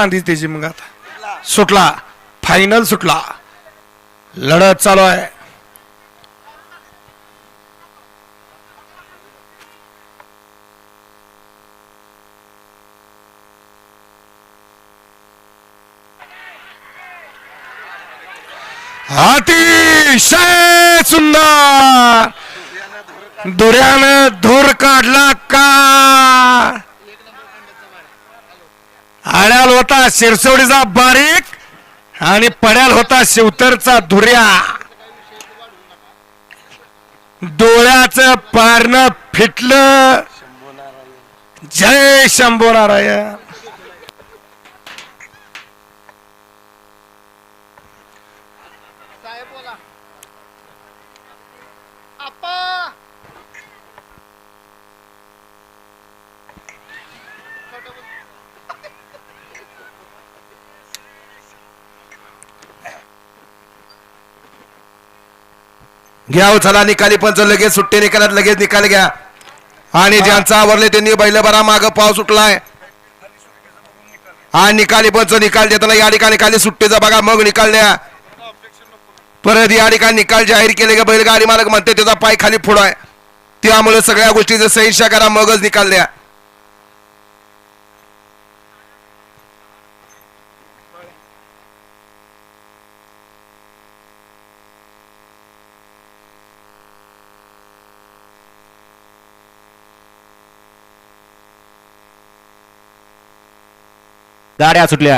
आधी त्याची मग आता. सुटला. फायनल सुटला. लढत चालू आहे. अतिशय सुंदर. दुऱ्यानं धूर काढला का? पड्याल होता शिरसोडीचा बारीक आणि पड्याल होता शिवतरचा धुर्या डोळ्याचं पारणं फिटलं. जय शंभू नारायण घ्या हो, चला निकाली पंच लगेच सुट्टे निकालात लगेच निकाल घ्या. आणि ज्यांचं आवरले त्यांनी बैल बरा माग पाव सुटलाय. हा निकाली पंच निकाल देताना या ठिकाणी खाली सुट्टीचा बघा मग निकाल द्या. परत या ठिकाणी निकाल जाहीर केले का बैलगाडी मालक म्हणते त्याचा पाय खाली फुडाय. त्यामुळे सगळ्या गोष्टीचं सहिष्या करा मगच निकाल द्या. गाड्या सुटल्या.